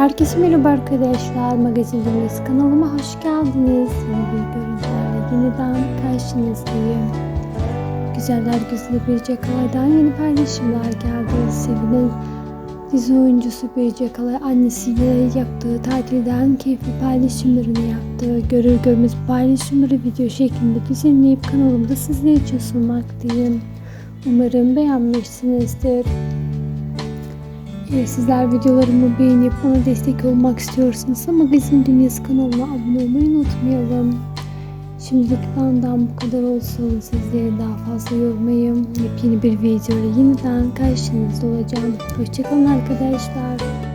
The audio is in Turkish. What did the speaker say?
Herkese merhaba arkadaşlar. Magazin Dünyası kanalıma hoş geldiniz. Yeni bir görüntülerle yeniden karşınızdayım. Güzeller Güzeli Birce Kalay'dan yeni paylaşımlar geldi. Sevilen dizi oyuncusu Birce Kalay annesiyle yaptığı tatilden keyifli paylaşımlarını yaptı. Görür görmez paylaşımları video şeklinde düzenleyip kanalımda sizler için sunmaktayım. Umarım beğenmişsinizdir. Eğer sizler videolarımı beğenip bana destek olmak istiyorsanız Magazin Dünyası kanalına abone olmayı unutmayalım. Şimdilik benden bu kadar olsun. Sizleri daha fazla yormayayım. Yepyeni bir videoyla yeniden karşınızda olacağım. Hoşçakalın arkadaşlar.